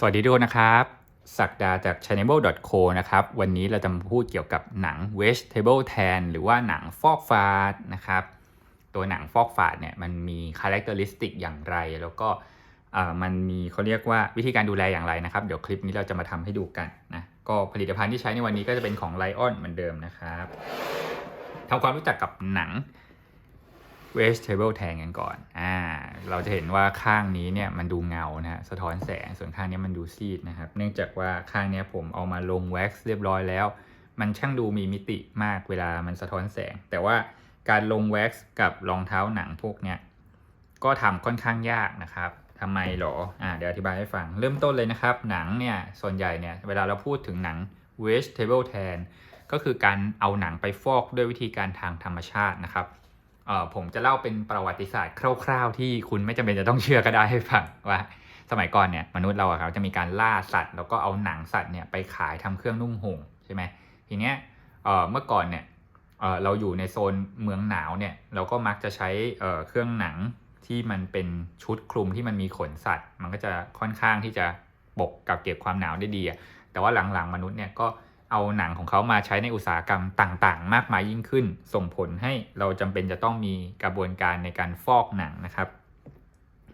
สวัสดีทุกคนนะครับสักดาจาก channel.co นะครับ วันนี้เราจะมาพูดเกี่ยวกับหนัง vegetable tan หรือว่าหนังฟอกฟาดนะครับ ตัวหนังฟอกฟาดเนี่ยมันมี characteristic อย่างไร แล้วก็มันมีเขาเรียกว่าวิธีการดูแลอย่างไรนะครับ เดี๋ยวคลิปนี้เราจะมาทำให้ดูกันนะก็ผลิตภัณฑ์ที่ใช้ในวันนี้ก็จะเป็นของ Lion เหมือนเดิมนะครับทำความรู้จักกับหนัง vegetable tan กันก่อน อ่า เราจะเห็นว่าข้างนี้เนี่ยมันดูเงานะฮะ สะท้อนแสง ส่วนข้างนี้มันดูซีดนะครับ เนื่องจากว่าข้างนี้ผมเอามาลงแว็กซ์เรียบร้อยแล้ว มันช่างดูมีมิติมากเวลามันสะท้อนแสง แต่ว่าการลงแว็กซ์กับรองเท้าหนังพวกเนี้ย ก็ทำค่อนข้างยากนะครับทำไมหรอ อ่า เดี๋ยวอธิบายให้ฟัง เริ่มต้นเลยนะครับ หนังเนี่ย ส่วนใหญ่เนี่ย เวลาเราพูดถึงหนัง vegetable tan ก็คือการเอาหนังไปฟอกด้วยวิธีการทางธรรมชาตินะครับ ผมจะเล่าเป็นประวัติศาสตร์คร่าวๆ ที่คุณไม่จำเป็นจะต้องเชื่อก็ได้ให้ฟังว่าสมัยก่อนเนี่ยมนุษย์เราอะครับจะมีการล่าสัตว์ แล้วก็เอาหนังสัตว์เนี่ยไปขายทำเครื่องนุ่งห่มใช่ไหมทีเนี้ยเออเมื่อก่อนเนี่ยเออเราอยู่ในโซนเมืองหนาวเนี่ยเราก็มักจะใช้เออเครื่องหนังที่มันเป็นชุดคลุมที่มันมีขนสัตว์ มันก็จะค่อนข้างที่จะปกกับเก็บความหนาวได้ดีแต่ว่าหลังๆมนุษย์เนี่ยก็เเอาหนังของเขามาใช้ในอุตสาหกรรมต่างๆ มากมายยิ่งขึ้น ส่งผลให้เราจำเป็นจะต้องมีกระบวนการในการฟอกหนังนะครับ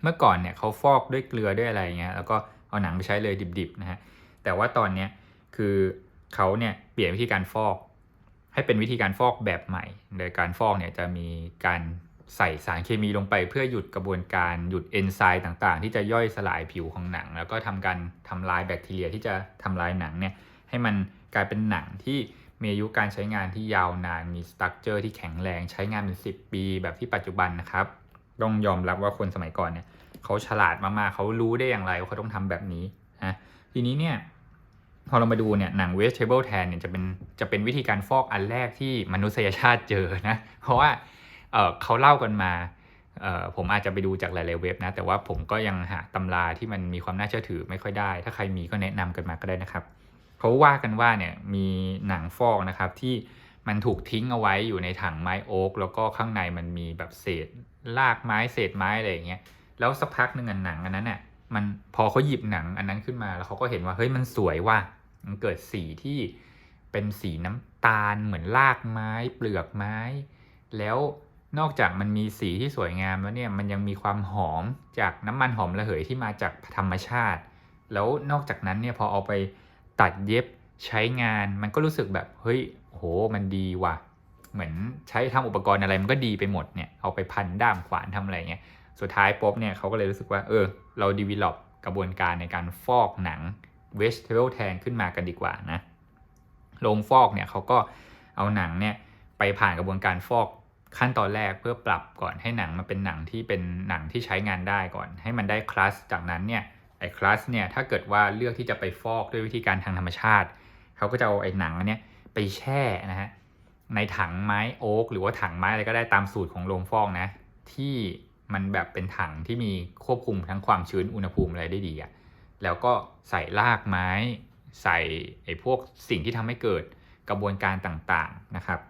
เมื่อก่อนเนี่ยเขาฟอกด้วยเกลือด้วยอะไรเงี้ยแล้วก็เอาหนังไปใช้เลยดิบๆนะฮะแต่ว่าตอนเนี้ยคือเขาเนี่ยเปลี่ยนวิธีการฟอก ให้เป็นวิธีการฟอกแบบใหม่ โดยการฟอกเนี่ยจะมีการใส่สารเคมีลงไปเพื่อหยุดกระบวนการหยุดเอนไซม์ต่างๆ ที่จะย่อยสลายผิวของหนัง แล้วก็ทำการทำลายแบคทีเรียที่จะทำลายหนังเนี่ยให้มัน กลายเป็นหนังที่มีอายุการใช้งานที่ยาวนาน มีสตั๊กเจอร์ที่แข็งแรงใช้งานเป็น 10 ปี แบบที่ปัจจุบันนะครับ ต้องยอมรับว่าคนสมัยก่อนเนี่ยเขาฉลาดมากๆ เขารู้ได้อย่างไรว่าเขาต้องทำแบบนี้นะทีนี้เนี่ยพอเรามาดูเนี่ยหนัง vegetable tan เนี่ยจะเป็นจะเป็นวิธีการฟอกอันแรกที่มนุษยชาติเจอนะ เพราะว่าเเขาเล่ากันมาผมอาจจะไปดูจากหลาย ๆ เว็บนะ แต่ว่าผมก็ยังหาตำราที่มันมีความน่าเชื่อถือไม่ค่อยได้ ถ้าใครมีก็แนะนำกันมาก็ได้นะครับ เขาว่ากันว่าเนี่ยมีหนังฟอกนะครับที่มันถูกทิ้งเอาไว้อยู่ในถังไม้โอ๊กแล้วก็ข้างในมันมีแบบเศษรากไม้เศษไม้อะไรอย่างเงี้ยแล้วสักพักหนึ่งอันหนังอันนั้นเนี่ยมันพอเขาหยิบหนังอันนั้นขึ้นมาแล้วเขาก็เห็นว่าเฮ้ยมันสวยว่ะมันเกิดสีที่เป็นสีน้ำตาลเหมือนรากไม้ เปลือกไม้ แล้วนอกจากมันมีสีที่สวยงามแล้วเนี่ยมันยังมีความหอมจากน้ำมันหอมระเหยที่มาจากธรรมชาติ แล้วนอกจากนั้นเนี่ยพอเอาไป ตัดเย็บใช้งานมันก็รู้สึกแบบเฮ้ยโหมันดีว่ะ เหมือนใช้ทำอุปกรณ์อะไรมันก็ดีไปหมดเนี่ยเอาไปพันด้ามขวานทำอะไรเงี้ยสุดท้ายป๊บเนี่ยเขาก็เลยรู้สึกว่าเออเราดีวิล o p กระบวนการในการฟอกหนัง vegetable tan ขึ้นมากันดีกว่านะโรงฟอกเนี่ยเขาก็เอาหนังเนี่ยไปผ่านกระบวนการฟอกขั้นตอนแรกเพื่อปรับก่อนให้หนังมันเป็นหนังที่เป็นหนังที่ใช้งานได้ก่อน ให้มันได้คลาสจากนั้นเนี่ย ไอ้คลาสเนี่ยถ้าเกิดว่าเลือกที่จะไปฟอกด้วยวิธีการทางธรรมชาติ เขาก็จะเอาไอ้หนังอันเนี้ยไปแช่นะฮะในถังไม้โอ๊กหรือว่าถังไม้อะไรก็ได้ตามสูตรของโรงฟอกนะ ที่มันแบบเป็นถังที่มีควบคุมทั้งความชื้นอุณหภูมิอะไรได้ดีอะแล้วก็ใส่รากไม้ ใส่ไอ้พวกสิ่งที่ทำให้เกิดกระบวนการต่างๆนะครับ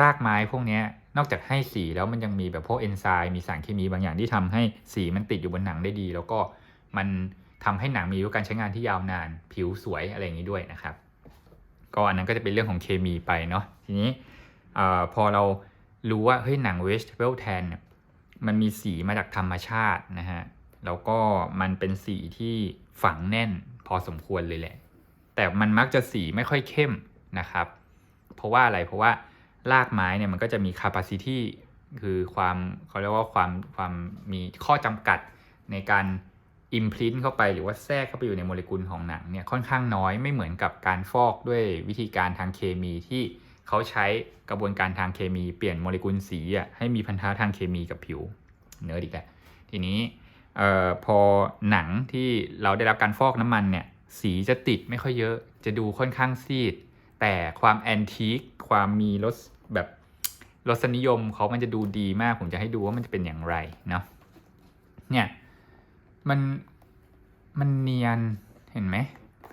รากไม้พวกเนี้ยนอกจากให้สีแล้วมันยังมีแบบพวกเอนไซม์มีสารเคมีบางอย่างที่ทำให้สีมันติดอยู่บนหนังได้ดี แล้วก็ มันทำให้หนังมีอายุการใช้งานที่ยาวนาน ผิวสวยอะไรอย่างนี้ด้วยนะครับ ก็อันนั้นก็จะเป็นเรื่องของเคมีไปเนาะทีนี้อพอเรารู้ว่าเฮ้ยหนัง vegetable tan เนี่ยมันมีสีมาจากธรรมชาตินะฮะแล้วก็มันเป็นสีที่ฝังแน่นพอสมควรเลยแหละ แต่มันมักจะสีไม่ค่อยเข้มนะครับ เพราะว่าอะไรเพราะว่ารากไม้เนี่ยมันก็จะมี capacity คือความเขาเรียกว่าความความมีข้อจำกัดในการ อิมพลินเข้าไปหรือว่าแทรกเข้าไปอยู่ในโมเลกุลของหนังเนี่ยค่อนข้างน้อยไม่เหมือนกับการฟอกด้วยวิธีการทางเคมีที่เขาใช้กระบวนการทางเคมีเปลี่ยนโมเลกุลสีอะให้มีพันธะทางเคมีกับผิวเนื้ออีกแล้วทีนี้ออพอหนังที่เราได้รับการฟอกน้ำมันเนี่ยสีจะติดไม่ค่อยเยอะ จะดูค่อนข้างซีด แต่ความแอนทีคความมีรสแบบรสนิยมเขามันจะดูดีมาก ผมจะให้ดูว่ามันจะเป็นอย่างไรเนาะเนี่ย มันมันเนียนเห็นไหม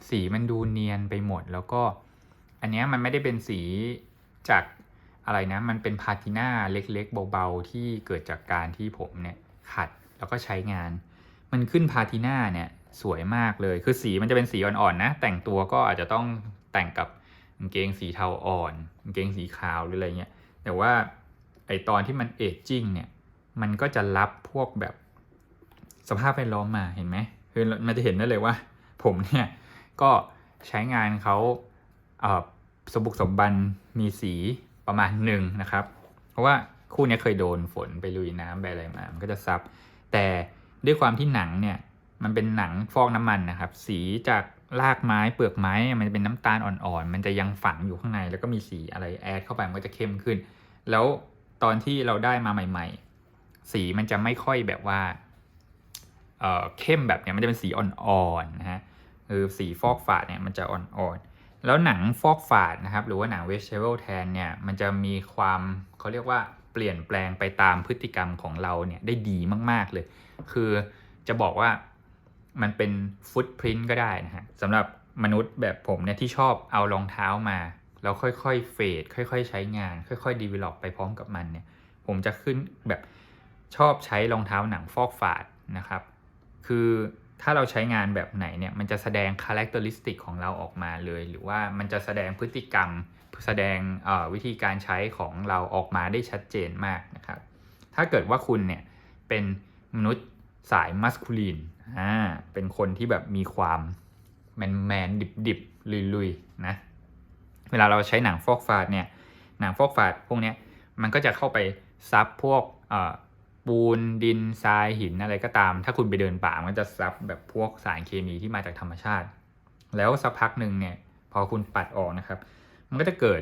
สีมันดูเนียนไปหมดแล้วก็ อันเนี้ยมันไม่ได้เป็นสีจากอะไรนะ มันเป็นพาติน่าเล็กๆ เบาๆ ที่เกิดจากการที่ผมเนี่ยขัดแล้วก็ใช้งาน มันขึ้นพาติน่าเนี่ยสวยมากเลย คือสีมันจะเป็นสีอ่อนๆนะ แต่งตัวก็อาจจะต้องแต่งกับกางเกงสีเทาอ่อนกางเกงสีขาวหรืออะไรเงี้ย แต่ว่าไอตอนที่มันเอจจิ้งเนี่ย มันก็จะรับพวกแบบ สภาพแวดล้อมมาเห็นไหมคือมันจะเห็นได้เลยว่า ผมเนี่ยก็ใช้งานเขาเสมบุกสมบันมีสีประมาณหนึ่งนะครับ เพราะว่าคู่นี้เคยโดนฝนไปลุยน้ำไปอะไรมา มันก็จะซับ แต่ด้วยความที่หนังเนี่ยมันเป็นหนังฟอกน้ำมันนะครับ สีจากรากไม้เปลือกไม้มันจะเป็นน้ำตาลอ่อนๆ มันจะยังฝังอยู่ข้างใน แล้วก็มีสีอะไรแอดเข้าไปมันก็จะเข้มขึ้น แล้วตอนที่เราได้มาใหม่ ๆ สีมันจะไม่ค่อยแบบว่า เข้มแบบเนี้ยมันจะเป็นสีอ่อนๆนะฮะคือสีฟอกฝาดเนี่ยมันจะอ่อนๆ แล้วหนังฟอกฝาดนะครับหรือว่าหนัง vegetable tan เนี่ยมันจะมีความเขาเรียกว่าเปลี่ยนแปลงไปตามพฤติกรรมของเราเนี่ยได้ดีมากๆเลย คือจะบอกว่ามันเป็นฟุตพิ้นก็ได้นะฮะสำหรับมนุษย์แบบผมเนี่ยที่ชอบเอารองเท้ามา แล้วค่อยๆเฟดค่อยๆ ใช้งาน ค่อยๆ develop ไปพร้อมกับมันเนี่ยผมจะขึ้นแบบชอบใช้รองเท้าหนังฟอกฝาดนะครับ คือถ้าเราใช้งานแบบไหนเนี่ยมันจะแสดงคุณลักษณะของเราออกมาเลย หรือว่ามันจะแสดงพฤติกรรม แสดงวิธีการใช้ของเราออกมาได้ชัดเจนมากนะครับ ถ้าเกิดว่าคุณเนี่ยเป็นมนุษย์สายมัสคูลีนอ่าเป็นคนที่แบบมีความแมนแมนดิบดิบลุยลุยนะ เวลาเราใช้หนังฟอกฟาดเนี่ยหนังฟอกฟาดพวกเนี้ยมันก็จะเข้าไปซับพวก ปูนดินทรายหินอะไรก็ตาม ถ้าคุณไปเดินป่ามันจะซับแบบพวกสารเคมีที่มาจากธรรมชาติ แล้วสักพักหนึ่งเนี่ยพอคุณปัดออกนะครับ มันก็จะเกิด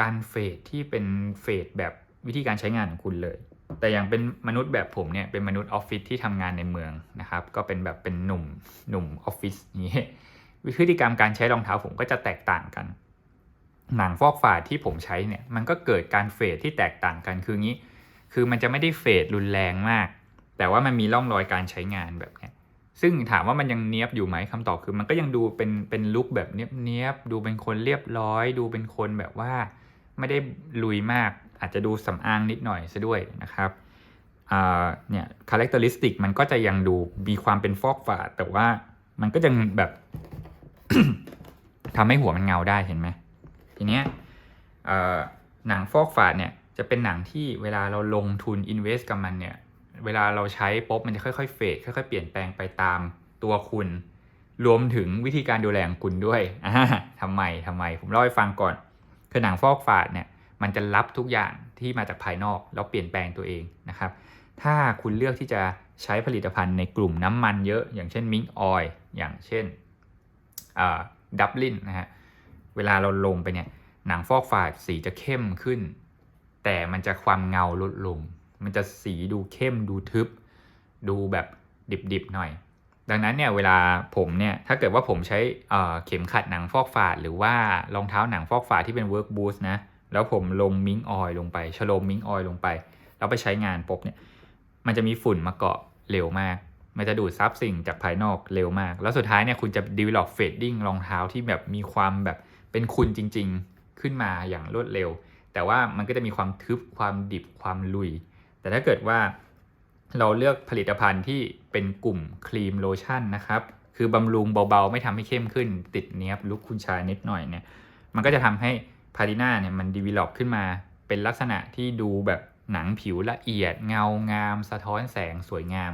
การเฟดที่เป็นเฟดแบบวิธีการใช้งานของคุณเลย แต่อย่างเป็นมนุษย์แบบผมเนี่ยเป็นมนุษย์ออฟฟิศที่ทำงานในเมืองนะครับ ก็เป็นแบบเป็นหนุ่มหนุ่มออฟฟิศนี้วิธีการการใช้รองเท้าผมก็จะแตกต่างกัน หนังฟอกฝาดที่ผมใช้เนี่ยมันก็เกิดการเฟดที่แตกต่างกันคืองี้ คือมันจะไม่ได้เฟดรุนแรงมาก แต่ว่ามันมีร่องรอยการใช้งานแบบนี้ซึ่งถามว่ามันยังเนี้ยบอยู่ไหมคำตอบคือมันก็ยังดูเป็นเป็นลุคแบบเนี้ยบเนี้ยบดูเป็นคนเรียบร้อย ดูเป็นคนแบบว่าไม่ได้ลุยมาก อาจจะดูสำอางนิดหน่อยซะด้วยนะครับเนี่ยคุณลักษณะมันก็จะยังดูมีความเป็นฟอกฝาดแต่ว่ามันก็ยังแบบทำให้หัวมันเงาได้เห็นไหมทีเนี้ยหนังฟอกฝาดเนี่ย จะเป็นหนังที่เวลาเราลงทุน invest กับมันเนี่ย เวลาเราใช้ปุ๊บมันจะค่อยๆเฟดค่อยๆเปลี่ยนแปลงไปตามตัวคุณ รวมถึงวิธีการดูแลของคุณด้วยทำไมทำไม ผมเล่าให้ฟังก่อนคือหนังฟอกฝาดเนี่ยมันจะรับทุกอย่างที่มาจากภายนอกแล้วเปลี่ยนแปลงตัวเองนะครับ ถ้าคุณเลือกที่จะใช้ผลิตภัณฑ์ในกลุ่มน้ำมันเยอะ อย่างเช่นมิงออยอย่างเช่นดับลินนะฮะเวลาเราลงไปเนี่ยหนังฟอกฝาดสีจะเข้มขึ้น แต่มันจะความเงาลดลง มันจะสีดูเข้มดูทึบ ดูแบบดิบๆหน่อย ดังนั้นเนี่ยเวลาผมเนี่ยถ้าเกิดว่าผมใช้เข็มขัดหนังฟอกฝาด หรือว่ารองเท้าหนังฟอกฝาดที่เป็น work boost นะแล้วผมลงมิงออยลงไปชโลมมิงออยลงไป แล้วไปใช้งานปุ๊บเนี่ยมันจะมีฝุ่นมาเกาะเร็วมาก มันจะดูดซับสิ่งจากภายนอกเร็วมาก แล้วสุดท้ายเนี่ยคุณจะ develop fading รองเท้าที่แบบมีความแบบเป็นคุณจริง ๆ ขึ้นมาอย่างรวดเร็ว แต่ว่ามันก็จะมีความทึบความดิบความลุย แต่ถ้าเกิดว่าเราเลือกผลิตภัณฑ์ที่เป็นกลุ่มครีมโลชั่นนะครับ คือบำรุงเบาๆ ไม่ทำให้เข้มขึ้น ติดเนี้ยบลุกคุณชายนิดหน่อยเนี่ย มันก็จะทำให้พาริน่าเนี่ยมันดีวิลอปขึ้นมาเป็นลักษณะที่ดูแบบหนังผิวละเอียดเงางาม สะท้อนแสงสวยงาม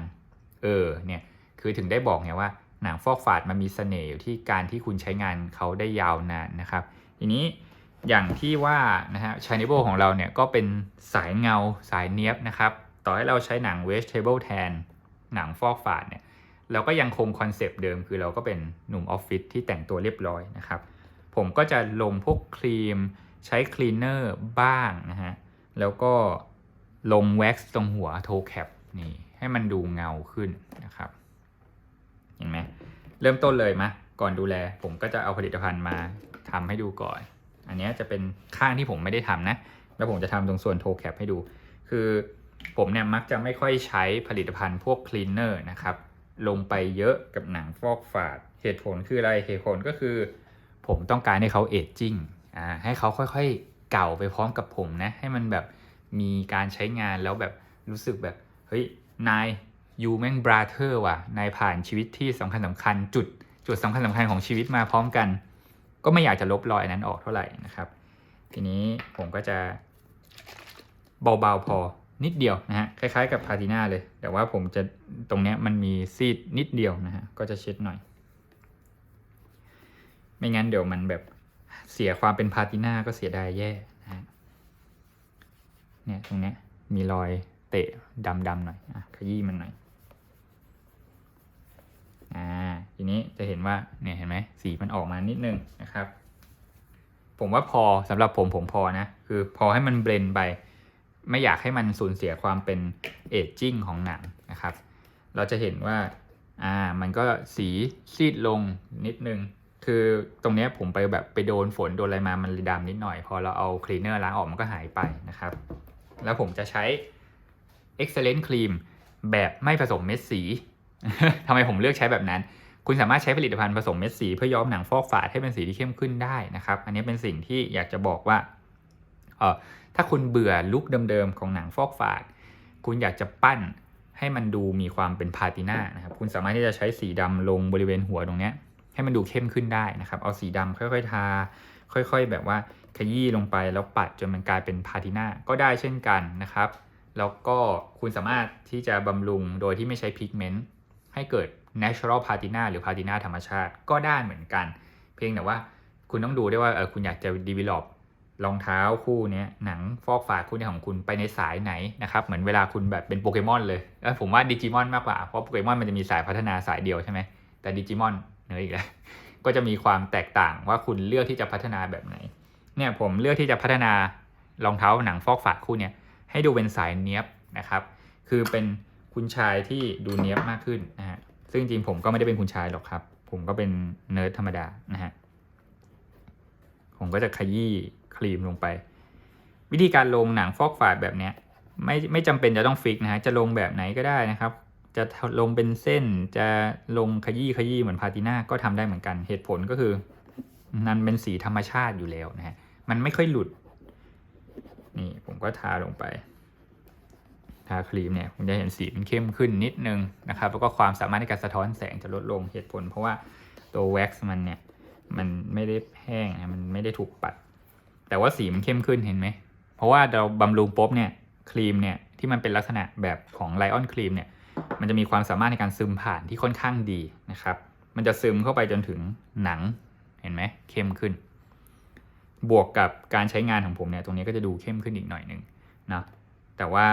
เออเนี่ยคือถึงได้บอกไงว่าหนังฟอกฝาดมันมีเสน่ห์อยู่ที่การที่คุณใช้งานเขาได้ยาวนานนะครับ ทีนี้ อย่างที่ว่านะฮะชายนิโบของเราเนี่ยก็เป็นสายเงาสายเนี้ยบนะครับ ต่อให้เราใช้หนัง vegetable tan หนังฟอกฝาดเนี่ยเราก็ยังคงคอนเซปต์เดิมคือเราก็เป็นหนุ่มออฟฟิศที่แต่งตัวเรียบร้อยนะครับ ผมก็จะลงพวกครีมใช้คลีนเนอร์บ้างนะฮะ แล้วก็ลงแว็กซ์ตรงหัวโทแคปนี่ให้มันดูเงาขึ้นนะครับ เห็นไหมเริ่มต้นเลยมะก่อนดูแล ผมก็จะเอาผลิตภัณฑ์มาทำให้ดูก่อน อันนี้จะเป็นข้างที่ผมไม่ได้ทำนะ แล้วผมจะทำตรงส่วนโทแคปให้ดู คือผมเนี่ยมักจะไม่ค่อยใช้ผลิตภัณฑ์พวกคลีนเนอร์นะครับ ลงไปเยอะกับหนังฟอกฝาด เหตุผลคืออะไร เหตุผลก็คือ ผมต้องการให้เขาเอจจิ้งอ่าให้เขาค่อยๆ เก่าไปพร้อมกับผมนะ ให้มันแบบมีการใช้งานแล้วแบบรู้สึกแบบ เฮ้ย นายยูแม่งบราเธอร์ว่ะ นายผ่านชีวิตที่สำคัญสำคัญจุด จุดสำคัญสำคัญของชีวิตมาพร้อมกัน ก็ไม่อยากจะลบรอยนั้นออกเท่าไหร่นะครับ ทีนี้ผมก็จะเบาๆพอนิดเดียวนะฮะคล้ายๆกับพาติน่าเลย แต่ว่าผมจะตรงเนี้ยมันมีซีดนิดเดียวนะฮะก็จะเช็ดหน่อย ไม่งั้นเดี๋ยวมันแบบเสียความเป็นพาติน่าก็เสียดายแย่นะฮะเนี่ยตรงเนี้ยมีรอยเตะดำๆหน่อยอะขยี้มันหน่อย อ่าทีนี้จะเห็นว่าเนี่ยเห็นไหมสีมันออกมานิดนึงนะครับ ผมว่าพอสำหรับผมผมพอนะ คือพอให้มันเบลนไป ไม่อยากให้มันสูญเสียความเป็นเอจจิ้งของหนังนะครับ เราจะเห็นว่าอ่ามันก็สีซีดลงนิดนึง คือตรงเนี้ยผมไปแบบไปโดนฝนโดนอะไรมามันดำนิดหน่อย พอเราเอาคลีนเนอร์ล้างออกมันก็หายไปนะครับ แล้วผมจะใช้ Excellent Cream แบบไม่ผสมเม็ดสี ทำไมผมเลือกใช้แบบนั้น คุณสามารถใช้ผลิตภัณฑ์ผสมเม็ดสีเพื่อย้อมหนังฟอกฝาดให้เป็นสีที่เข้มขึ้นได้นะครับ อันนี้เป็นสิ่งที่อยากจะบอกว่าเออถ้าคุณเบื่อลุคเดิมๆของหนังฟอกฝาด คุณอยากจะปั้นให้มันดูมีความเป็นพาติน่านะครับ คุณสามารถที่จะใช้สีดำลงบริเวณหัวตรงนี้ให้มันดูเข้มขึ้นได้นะครับ เอาสีดำค่อยๆทา ค่อยๆ แบบว่าขยี้ลงไปแล้วปัดจนมันกลายเป็นพาติน่าก็ได้เช่นกันนะครับ แล้วก็คุณสามารถที่จะบำรุงโดยที่ไม่ใช้พิกเมนต์ ให้เกิด natural patina หรือ patina ธรรมชาติก็ได้เหมือนกัน เพียงแต่ว่าคุณต้องดูด้วยว่าเออคุณอยากจะ develop รองเท้าคู่นี้หนังฟอกฝาคู่นี้ของคุณไปในสายไหนนะครับ เหมือนเวลาคุณแบบเป็นโปเกมอนเลยเออผมว่าดิจิมอนมากกว่า เพราะโปเกมอนมันจะมีสายพัฒนาสายเดียวใช่ไหมแต่ดิจิมอนเนื้ออีกแล้วก็จะมีความแตกต่างว่าคุณเลือกที่จะพัฒนาแบบไหน เนี่ยผมเลือกที่จะพัฒนารองเท้าหนังฟอกฝาคู่นี้ให้ดูเป็นสายเนี้ยบนะครับ คือเป็น คุณชายที่ดูเนี้ยบมากขึ้นนะฮะซึ่งจริงผมก็ไม่ได้เป็นคุณชายหรอกครับ ผมก็เป็นเนิร์ดธรรมดานะฮะผมก็จะขยี้ครีมลงไป วิธีการลงหนังฟอกฝาดแบบเนี้ยไม่ไม่จำเป็นจะต้องฟิกนะฮะจะลงแบบไหนก็ได้นะครับ จะลงเป็นเส้นจะลงขยี้ขยี้เหมือนพาติน่าก็ทำได้เหมือนกันเหตุผลก็คือนันเป็นสีธรรมชาติอยู่แล้วนะฮะมันไม่ค่อยหลุด นี่ผมก็ทาลงไป ทาครีมเนี่ยคุณจะเห็นสีมันเข้มขึ้นนิดนึงนะครับแล้วก็ความสามารถในการสะท้อนแสงจะลดลงเหตุผล เพราะว่าตัวแว็กซ์มันเนี่ยมันไม่ได้แห้งนะมันไม่ได้ถูกปัด แต่ว่าสีมันเข้มขึ้นเห็นไหมเพราะว่าเราบำรุงปุ๊บเนี่ยครีมเนี่ยที่มันเป็นลักษณะแบบของไลออนครีมเนี่ยมันจะมีความสามารถในการซึมผ่านที่ค่อนข้างดีนะครับ มันจะซึมเข้าไปจนถึงหนังเห็นไหมเข้มขึ้น บวกกับการใช้งานของผมเนี่ยตรงนี้ก็จะดูเข้มขึ้นอีกหน่อยหนึ่งนะแต่ว่า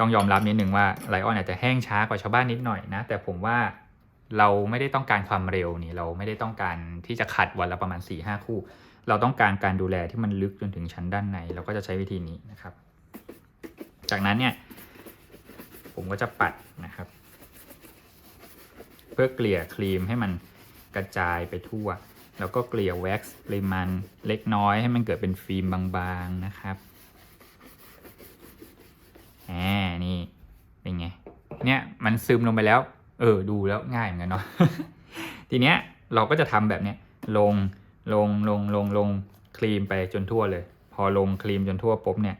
ต้องยอมรับนิดนึงว่าไลออนอาจจะแห้งช้ากว่าชาวบ้านนิดหน่อยนะ แต่ผมว่าเราไม่ได้ต้องการความเร็วนี่เราไม่ได้ต้องการที่จะขัดวันละประมาณ4ี่ห้าคู่ เราต้องการการดูแลที่มันลึกจนถึงชั้นด้านใน เราก็จะใช้วิธีนี้นะครับ จากนั้นเนี่ยผมก็จะปัดนะครับ เพื่อเกลี่ยครีมให้มันกระจายไปทั่ว แล้วก็เกลี่ยแว็กซ์ปริมาณเล็กน้อยให้มันเกิดเป็นฟิล์มบางๆนะครับแหมนี่เป็นไง เนี่ยมันซึมลงไปแล้ว เออดูแล้วง่ายเหมือนกันเนาะทีเนี้ยเราก็จะทำแบบเนี้ยลงลงลงลงลงครีมไปจนทั่วเลย พอลงครีมจนทั่วปุ๊บเนี่ย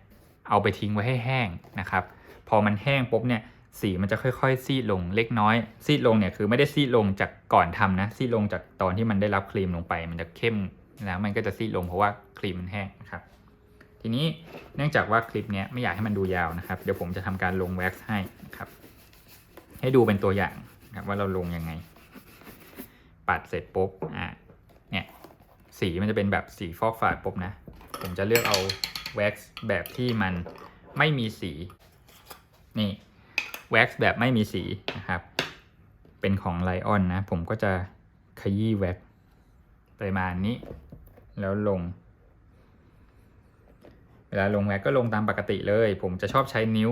เอาไปทิ้งไว้ให้แห้งนะครับ พอมันแห้งปุ๊บเนี่ยสีมันจะค่อยๆ ซีดลงเล็กน้อย ซีดลงเนี่ยคือไม่ได้ซีดลงจากก่อนทำนะ ซีดลงจากตอนที่มันได้รับครีมลงไป มันจะเข้มแล้วมันก็จะซีดลงเพราะว่าครีมมันแห้งนะครับทีนี้เนื่องจากว่าคลิปเนี้ยไม่อยากให้มันดูยาวนะครับ เดี๋ยวผมจะทำการลงแว็กซ์ให้นะครับ ให้ดูเป็นตัวอย่างครับว่าเราลงยังไง ปัดเสร็จปุ๊บอะเนี่ยสีมันจะเป็นแบบสีฟอกฝาดปุ๊บนะ ผมจะเลือกเอาแว็กซ์แบบที่มันไม่มีสีนี่แว็กซ์แบบไม่มีสีนะครับเป็นของไลออนนะ ผมก็จะขยี้แว็กซ์ประมาณนี้ แล้วลง เวลาลงแว็กก็ลงตามปกติเลย ผมจะชอบใช้นิ้ว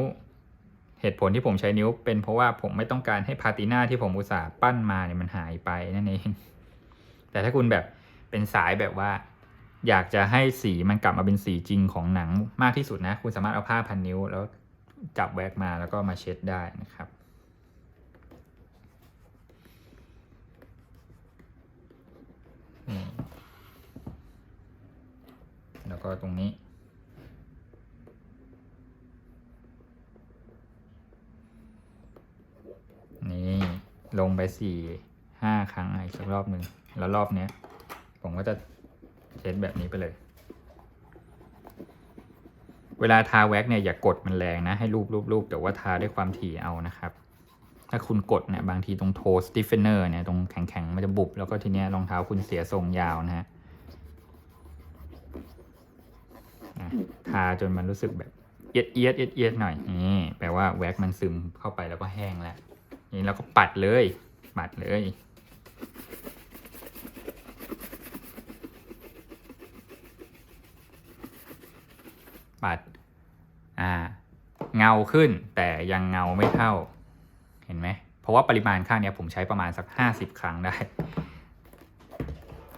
เหตุผลที่ผมใช้นิ้วเป็นเพราะว่าผมไม่ต้องการให้พาติน่าที่ผมอุตส่าห์ปั้นมาเนี่ยมันหายไปนั่นเอง แต่ถ้าคุณแบบเป็นสายแบบว่า อยากจะให้สีมันกลับมาเป็นสีจริงของหนังมากที่สุดนะ คุณสามารถเอาผ้าพันนิ้ว แล้วจับแว็กมาแล้วก็มาเช็ดได้นะครับแล้วก็ตรงนี้ ลงไปสี่ห้าครั้งอีกสักรอบหนึ่งแล้วรอบเนี้ย ผมก็จะเช็ดแบบนี้ไปเลย เวลาทาแว็กเนี่ยอย่ากกดมันแรงนะ ให้รูปรูปรูปแต่ว่าทาด้วยความถี่เอานะครับ ถ้าคุณกดเนี่ยบางทีตรงโทสติฟเฟนเนอร์เนี่ยตรงแข็งๆ มันจะบุบ แล้วก็ทีเนี้ยรองเท้าคุณเสียทรงยาวนะฮะอะทาจนมันรู้สึกแบบเอียดเอียดเอียดเอียดหน่อยนี่แปลว่าแว็กมันซึมเข้าไปแล้วก็แห้งแล้ว นี่เราก็ปัดเลย ปัดเลย ปัด อ่า เงาขึ้นแต่ยังเงาไม่เท่า เห็นไหม เพราะว่าปริมาณข้างนี้ผมใช้ประมาณสัก 50 ครั้งได้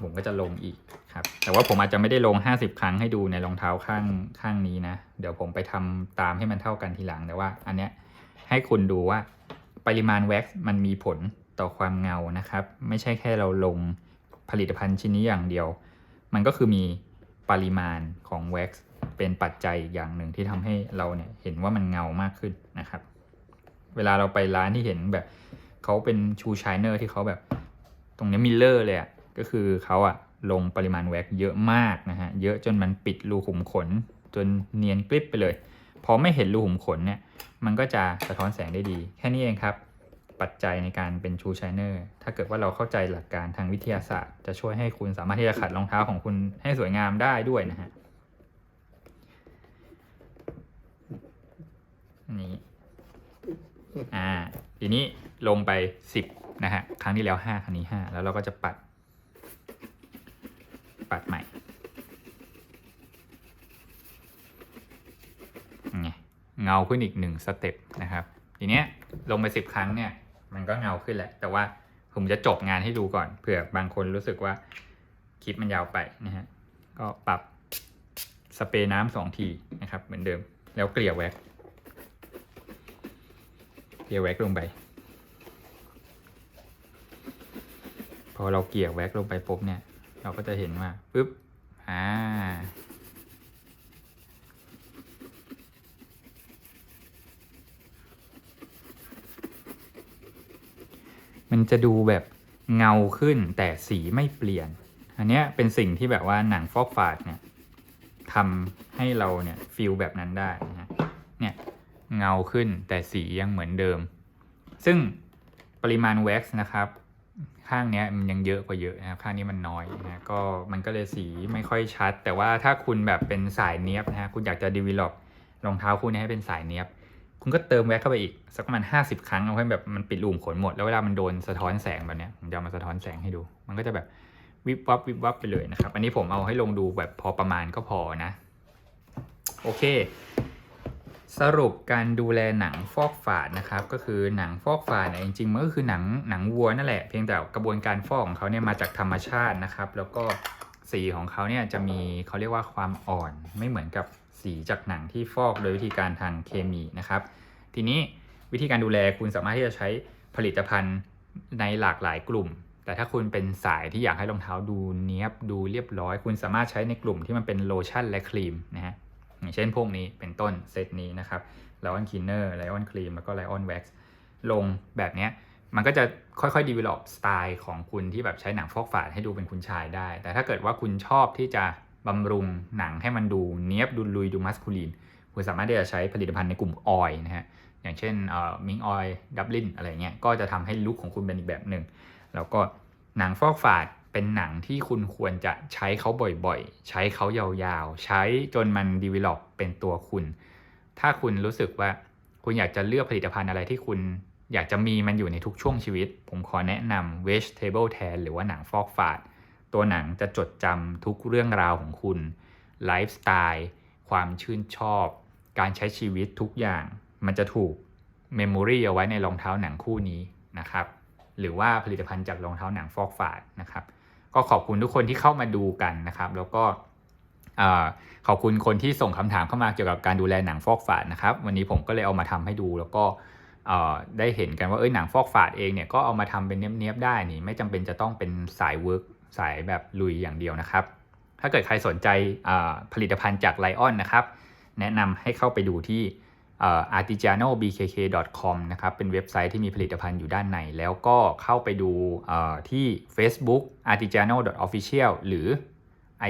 ผมก็จะลงอีกครับ แต่ว่าผมอาจจะไม่ได้ลง 50 ครั้งให้ดูในรองเท้าข้างข้างนี้นะ เดี๋ยวผมไปทำตามให้มันเท่ากันทีหลังแต่ว่า อันเนี้ยให้คุณดูว่า ปริมาณแว็กซ์มันมีผลต่อความเงานะครับ ไม่ใช่แค่เราลงผลิตภัณฑ์ชิ้นนี้อย่างเดียว มันก็คือมีปริมาณของแว็กซ์เป็นปัจจัยอย่างหนึ่งที่ทำให้เราเนี่ยเห็นว่ามันเงามากขึ้นนะครับ เวลาเราไปร้านที่เห็นแบบเขาเป็นชูชายเนอร์ที่เขาแบบ ตรงนี้มิลเลอร์เลยอะ่ะก็คือเขาอะลงปริมาณแว็กซ์เยอะมากนะฮะ เยอะจนมันปิดรูขุมขน จนเนียนกริบไปเลย พอไม่เห็นรูขุมขนเนี่ย มันก็จะสะท้อนแสงได้ดี แค่นี้เองครับ ปัจจัยในการเป็นชูชายเนอร์ถ้าเกิดว่าเราเข้าใจหลักการทางวิทยาศาสตร์ จะช่วยให้คุณสามารถที่จะขัดรองเท้าของคุณให้สวยงามได้ด้วยนะฮะนี่อ่า ทีนี้ลงไป 10 นะฮะ ครั้งที่แล้ว 5 ครั้งนี้ 5 แล้วเราก็จะปัด ปัดใหม่ไง เงาขึ้นอีกหนึ่งสเต็ปนะครับ ทีเนี้ยลงไป 10 ครั้งเนี่ยมันก็เงาขึ้นแหละ แต่ว่าผมจะจบงานให้ดูก่อนเผื่อบางคนรู้สึกว่าคลิปมันยาวไปนะฮะก็ปรับสเปรย์น้ำสองทีนะครับเหมือนเดิม แล้วเกลี่ยแว็กเกลี่ยแว็กลงไป พอเราเกลี่ยแว็กลงไปปุ๊บเนี่ย เราก็จะเห็นว่าปึ๊บอ่า จะดูแบบเงาขึ้นแต่สีไม่เปลี่ยน อันนี้เป็นสิ่งที่แบบว่าหนังฟอกฟาดเนี่ยทำให้เราเนี่ยฟีลแบบนั้นได้นะฮะเนี่ยเงาขึ้นแต่สียังเหมือนเดิม ซึ่งปริมาณแว็กซ์นะครับ ข้างนี้มันยังเยอะกว่าเยอะนะครับข้างนี้มันน้อยนะก็มันก็เลยสีไม่ค่อยชัด แต่ว่าถ้าคุณแบบเป็นสายเนี้ยบนะฮะคุณอยากจะ develop รองเท้าคู่นี้ให้เป็นสายเนี้ยบ คุณก็เติมแว็กเข้าไปอีก สักประมาณห้าสิบครั้งเอาให้แบบมันปิดรูมขนหมด แล้วเวลามันโดนสะท้อนแสงแบบเนี้ยผมจะมาสะท้อนแสงให้ดู มันก็จะแบบวิบวับวิบวับไปเลยนะครับ อันนี้ผมเอาให้ลงดูแบบพอประมาณก็พอนะ โอเค สรุปการดูแลหนังฟอกฝาดนะครับ ก็คือหนังฟอกฝาดเนี่ยจริงๆมันก็คือหนังหนังวัวนั่นแหละเพียงแต่กระบวนการฟอกของเขาเนี่ยมาจากธรรมชาตินะครับ แล้วก็สีของเขาเนี่ยจะมีเขาเรียกว่าความอ่อนไม่เหมือนกับ สีจากหนังที่ฟอกโดยวิธีการทางเคมีนะครับ ทีนี้วิธีการดูแลคุณสามารถที่จะใช้ผลิตภัณฑ์ในหลากหลายกลุ่ม แต่ถ้าคุณเป็นสายที่อยากให้รองเท้าดูเนี้ยบดูเรียบร้อย คุณสามารถใช้ในกลุ่มที่มันเป็นโลชั่นและครีมนะฮะอย่างเช่นพวกนี้เป็นต้นเซตนี้นะครับไลออนคินเนอร์ไลออนครีมแล้วก็ไลออนแว็กซ์ลงแบบเนี้ยมันก็จะค่อยๆ develop สไตล์ของคุณที่แบบใช้หนังฟอกฝาดให้ดูเป็นคุณชายได้ แต่ถ้าเกิดว่าคุณชอบที่จะ บำรุงหนังให้มันดูเนี้ยบดูลุยดูมัสคูลีน คุณสามารถที่จะใช้ผลิตภัณฑ์ในกลุ่มออยนะฮะ อย่างเช่นมิงออยดับลินอะไรเงี้ย ก็จะทำให้ลุคของคุณเป็นอีกแบบหนึ่ง แล้วก็หนังฟอกฝาดเป็นหนังที่คุณควรจะใช้เขาบ่อยๆ ใช้เขายาวๆ ใช้จนมันดีเวล็อปเป็นตัวคุณ ถ้าคุณรู้สึกว่าคุณอยากจะเลือกผลิตภัณฑ์อะไรที่คุณอยากจะมีมันอยู่ในทุกช่วงชีวิต ผมขอแนะนำ vegetable tan หรือว่าหนังฟอกฝาด ตัวหนังจะจดจำทุกเรื่องราวของคุณไลฟ์สไตล์ความชื่นชอบ การใช้ชีวิตทุกอย่าง มันจะถูกเมมโมรีเอาไว้ในรองเท้าหนังคู่นี้นะครับ หรือว่าผลิตภัณฑ์จากรองเท้าหนังฟอกฝาดนะครับ ก็ขอบคุณทุกคนที่เข้ามาดูกันนะครับ แล้วก็ขอบคุณคนที่ส่งคำถามเข้ามาเกี่ยวกับการดูแลหนังฟอกฝาดนะครับ วันนี้ผมก็เลยเอามาทำให้ดูแล้วก็ได้เห็นกันว่าเอ้ยหนังฟอกฝาดเองเนี่ยก็เอามาทำเป็นเนี้ยบๆได้นี่ไม่จำเป็นจะต้องเป็นสายเวิร์ก สายแบบลุยอย่างเดียวนะครับ ถ้าเกิดใครสนใจผลิตภัณฑ์จากไลออนนะครับ แนะนำให้เข้าไปดูที่ artigianobkk.com นะครับเป็นเว็บไซต์ที่มีผลิตภัณฑ์อยู่ด้านใน แล้วก็เข้าไปดูที่ Facebook artigiano.official หรือ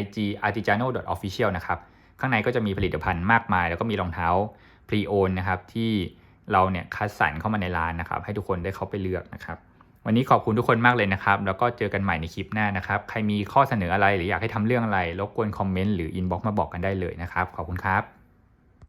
IG artigiano.official นะครับ ข้างในก็จะมีผลิตภัณฑ์มากมาย แล้วก็มีรองเท้า pre-owned นะครับ ที่เราเนี่ยคัดสรรเข้ามาในร้านนะครับ ให้ทุกคนได้เข้าไปเลือกนะครับ วันนี้ขอบคุณทุกคนมากเลยนะครับ แล้วก็เจอกันใหม่ในคลิปหน้านะครับ ใครมีข้อเสนออะไรหรืออยากให้ทำเรื่องอะไรรบกวนคอมเมนต์หรืออินบ็อกซ์มาบอกกันได้เลยนะครับ ขอบคุณครับ